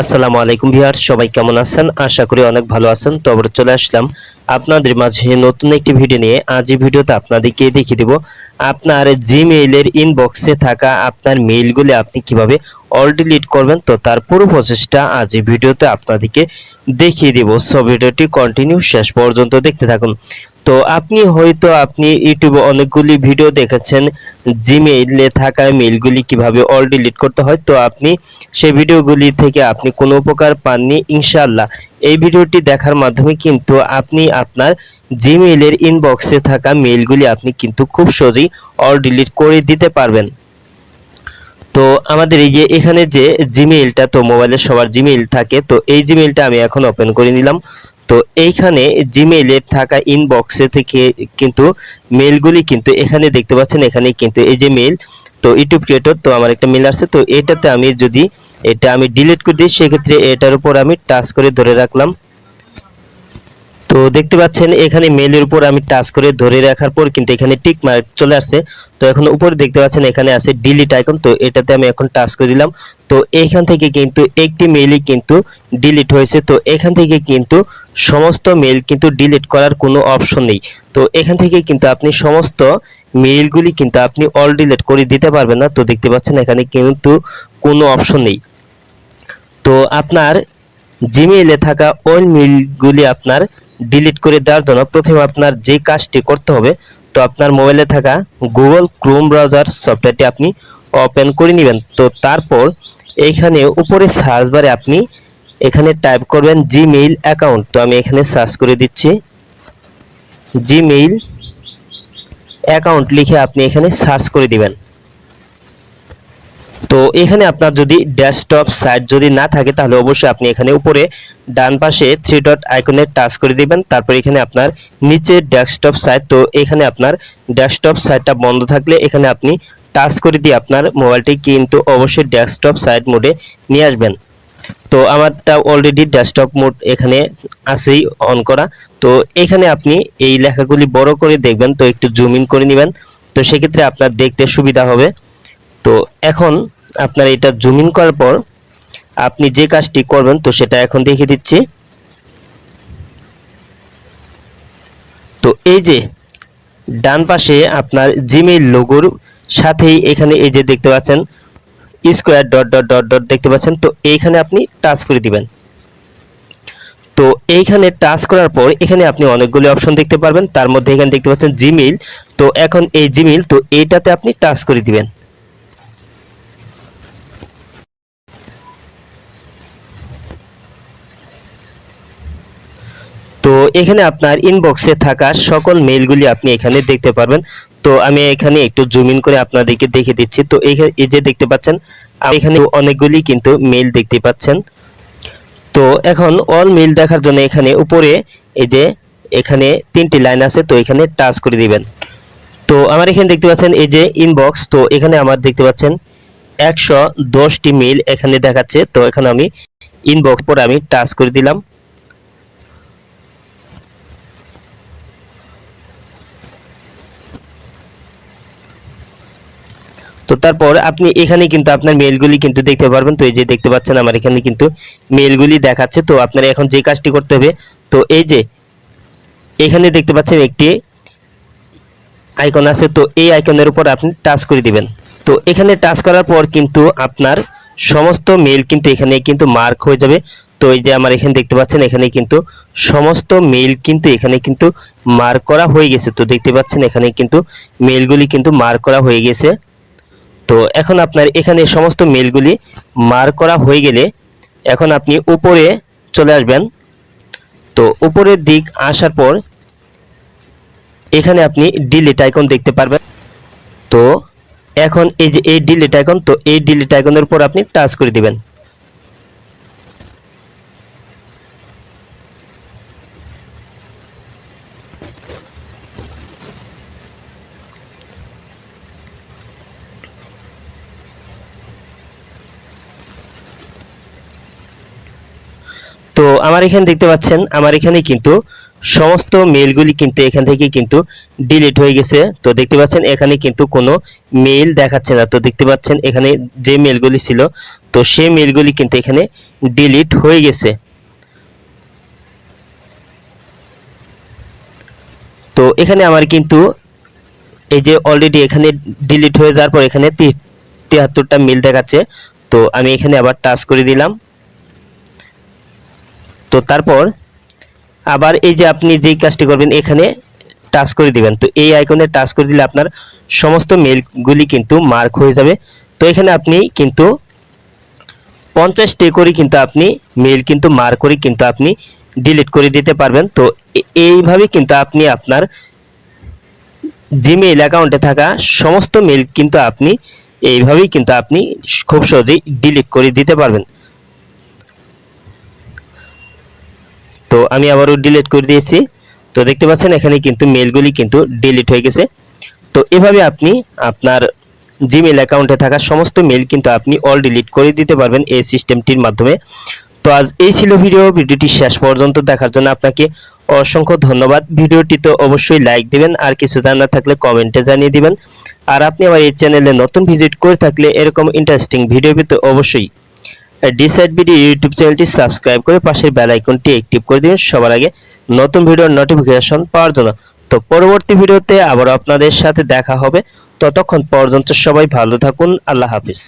আসসালামু আলাইকুম ভিউয়ার্স, সবাই কেমন আছেন? আশা করি অনেক ভালো আছেন। তো আবার চলে আসলাম আপনাদের মাঝে নতুন একটি ভিডিও নিয়ে। আজ এই ভিডিওতে আপনাদেরকে দেখিয়ে দেব, আপনার জিমেইলের ইনবক্সে থাকা আপনার মেইলগুলি আপনি কীভাবে অল ডিলিট করবেন। তো তার পুরো প্রসেসটা আজ এই ভিডিওতে আপনাদেরকে দেখিয়ে দেব। সো ভিডিওটি কন্টিনিউ শেষ পর্যন্ত দেখতে থাকুন। তো আপনি হয়তো আপনি ইউটিউবে অনেকগুলি ভিডিও দেখেছেন জিমেইলে থাকা মেইলগুলি কীভাবে অল ডিলিট করতে হয়, তো আপনি সেই ভিডিওগুলি থেকে আপনি কোনো উপকার পাননি, ইনশাআল্লাহ। এই ভিডিওটি দেখার মাধ্যমে কিন্তু আপনি আপনার জিমেইলের ইনবক্সে থাকা মেইলগুলি আপনি কিন্তু খুব সহজেই অল ডিলিট করে দিতে পারবেন। তো আমাদের এই যে এখানে যে জিমেইলটা তো মোবাইলে সবার জিমেইল থাকে, তো এই জিমেইলটা আমি এখন ওপেন করে নিলাম। তো এইখানে জিমেইলে থাকা ইনবক্সে থেকে কিন্তু মেইলগুলি কিন্তু এখানে দেখতে পাচ্ছেন এখানে কিন্তু এই যে মেইল তো ইউটিউব ক্রিয়েটর তো আমার একটা মেইল আছে তো এটাতে আমি যদি এটা আমি ডিলিট করে দিই, সেক্ষেত্রে এটার উপর আমি টাচ করে ধরে রাখলাম। তো দেখতে পাচ্ছেন, এখানে মেলের উপর আমি টাচ করে ধরে রাখার পর কিন্তু এখানে টিক মার্ক চলে আসছে। তো এখন উপরে দেখতে পাচ্ছেন, এখানে আছে ডিলিট আইকন তো এটাতে আমি এখন টাচ করে দিলাম। তো এখান থেকে কিন্তু একটি মেইলই কিন্তু ডিলিট হয়েছে। তো এখান থেকে কিন্তু সমস্ত মেইল কিন্তু ডিলিট করার কোনো অপশন নেই। তো এখান থেকে কিন্তু আপনি সমস্ত মেইলগুলি কিন্তু আপনি অল ডিলিট করে দিতে পারবেন না। তো দেখতে পাচ্ছেন এখানে কিন্তু কোনো অপশন নেই। তো আপনার জিমেইলে থাকা ওই মেইলগুলি আপনার ডিলিট করে দেওয়ার জন্য প্রথমে আপনার যে কাজটি করতে হবে, তো আপনার মোবাইলে থাকা গুগল ক্রোম ব্রাউজার সফটওয়্যারটি আপনি ওপেন করে নেবেন। তো তারপর এইখানে উপরে সার্চ বারে আপনি এখানে টাইপ করবেন জিমেইল অ্যাকাউন্ট তো আমি এখানে সার্চ করে দিচ্ছি। জিমেইল অ্যাকাউন্ট লিখে আপনি এখানে সার্চ করে দিবেন। তো এখানে আপনার যদি ডেস্কটপ সাইট যদি না থাকে, তাহলে অবশ্যই আপনি এখানে উপরে ডান পাশে থ্রি ডট আইকনে টাচ করে দিবেন। তারপর এখানে আপনার নিচে ডেস্কটপ সাইট তো এখানে আপনার ডেস্কটপ সাইটটা বন্ধ থাকলে এখানে আপনি টাচ করে দিয়ে আপনার মোবাইলটি কিন্তু অবশ্যই ডেস্কটপ সাইট মোডে নিয়ে আসবেন। তো আমারটা অলরেডি ডেস্কটপ মোড এখানে আছেই অন করা। তো এখানে আপনি এই লেখাগুলি বড় করে দেখবেন, তো একটু জুম ইন করে নেবেন। তো সেক্ষেত্রে আপনার দেখতে সুবিধা হবে। তো এখন আপনার এটা জুম ইন করার পর আপনি যে কাজটি করবেন, তো সেটা এখন দেখিয়ে দিচ্ছি। তো এই যে ডান পাশে আপনার জিমেইল লোগোর সাথেই এখানে এই যে দেখতে পাচ্ছেন square dot dot dot dot দেখতে পাচ্ছেন, তো এইখানে আপনি টাচ করে দিবেন। তো এইখানে টাচ করার পর এখানে আপনি অনেকগুলি অপশন দেখতে পারবেন, তার মধ্যে এখানে দেখতে পাচ্ছেন জিমেইল তো এখন এই জিমেইল তো এইটাতে আপনি টাচ করে দিবেন। তো এখানে আপনার ইনবক্সে থাকা সকল মেইলগুলি আপনি এখানে দেখতে পারবেন। তো আমি এখানে একটু জুম ইন করে আপনাদেরকে দেখে দিচ্ছি। তো এই যে দেখতে পাচ্ছেন এখানে অনেকগুলি কিন্তু মেইল দেখতে পাচ্ছেন। তো এখন অল মেইল দেখার জন্য এখানে উপরে এই যে, এখানে তিনটি লাইন আছে, তো এখানে টাচ করে দিবেন। তো আমার এখানে দেখতে পাচ্ছেন এই যে ইনবক্স তো এখানে আমার দেখতে পাচ্ছেন একশো দশটি মেইল এখানে দেখাচ্ছে। তো এখানে আমি ইনবক্স পরে আমি টাচ করে দিলাম। তো তারপর আপনি এখানে কিন্তু আপনার মেলগুলি কিন্তু দেখতে পারবেন। তো এই যে দেখতে পাচ্ছেন, আমার এখানে কিন্তু মেলগুলি দেখাচ্ছে। তো আপনার এখন যে কাজটি করতে হবে, তো এই যে এখানে দেখতে পাচ্ছেন একটি আইকন আছে। তো এই আইকনের উপর আপনি টাচ করে দিবেন। তো এখানে টাচ করার পর কিন্তু আপনার সমস্ত মেল কিন্তু এখানে কিন্তু মার্ক হয়ে যাবে। তো এই যে আমার এখানে দেখতে পাচ্ছেন, এখানে কিন্তু সমস্ত মেল কিন্তু এখানে কিন্তু মার্ক করা হয়ে গেছে। তো দেখতে পাচ্ছেন, এখানে কিন্তু মেলগুলি কিন্তু মার্ক করা হয়ে গেছে। তো এখন আপনার এখানে সমস্ত মেলগুলি মার করা হয়ে গেলে এখন আপনি উপরে চলে আসবেন। তো উপরের দিক আসার পর এখানে আপনি ডিলিট আইকন দেখতে পারবেন। তো এখন এই যে এই ডিলিট আইকন তো এই ডিলিট আইকনের উপর আপনি টাচ করে দিবেন। তো আমার এখানে দেখতে পাচ্ছেন, আমার এখানে কিন্তু সমস্ত মেলগুলি কিন্তু এখান থেকে কিন্তু ডিলিট হয়ে গেছে। তো দেখতে পাচ্ছেন, এখানে কিন্তু কোনো মেল দেখাচ্ছে না। তো দেখতে পাচ্ছেন, এখানে যে মেলগুলি ছিল, তো সেই মেলগুলি কিন্তু এখানে ডিলিট হয়ে গেছে। তো এখানে আমার কিন্তু এই যে অলরেডি এখানে ডিলিট হয়ে যাওয়ার পর এখানে তিয়াত্তরটা মিল দেখাচ্ছে। তো আমি এখানে আবার টাচ করে দিলাম। তো তারপর আবার এই যে আপনি যেই কাজটি করবেন, এখানে টাচ করে দিবেন। তো এই আইকনে টাচ করে দিলে আপনার সমস্ত মেলগুলি কিন্তু মার্ক হয়ে যাবে। তো এখানে আপনি কিন্তু পঞ্চাশটি করে কিন্তু আপনি মেল কিন্তু মার্ক করে কিন্তু আপনি ডিলিট করে দিতে পারবেন। তো এইভাবে কিন্তু আপনি আপনার জিমেইল অ্যাকাউন্টে থাকা সমস্ত মেল কিন্তু আপনি এইভাবেই কিন্তু আপনি খুব সহজেই ডিলিট করে দিতে পারবেন। তো আমি আবারও ডিলিট করে দিয়েছি। তো দেখতে পাচ্ছেন, এখানে কিন্তু মেলগুলি কিন্তু ডিলিট হয়ে গেছে। তো এভাবে আপনি আপনার জিমেল অ্যাকাউন্টে থাকা সমস্ত মেল কিন্তু আপনি অল ডিলিট করে দিতে পারবেন এই সিস্টেমটির মাধ্যমে। তো আজ এই ছিল ভিডিও ভিডিওটি শেষ পর্যন্ত দেখার জন্য আপনাকে অসংখ্য ধন্যবাদ। ভিডিওটি তো অবশ্যই লাইক দিবেন, আর কিছু জানার থাকলে কমেন্টে জানিয়ে দিবেন। আর আপনি আমার এই চ্যানেলে নতুন ভিজিট করে থাকলে এরকম ইন্টারেস্টিং ভিডিও পেতে অবশ্যই ডিসাইড ভিডিও ইউটিউব চ্যানেলটি সাবস্ক্রাইব করে পাশের বেল আইকনটি অ্যাক্টিভ করে দিন। সবার আগে নতুন ভিডিওর নোটিফিকেশন পাওয়ার জন্য। তো পরবর্তী ভিডিওতে আবার আপনাদের সাথে দেখা হবে। ততক্ষণ পর্যন্ত সবাই ভালো থাকুন। আল্লাহ হাফিজ।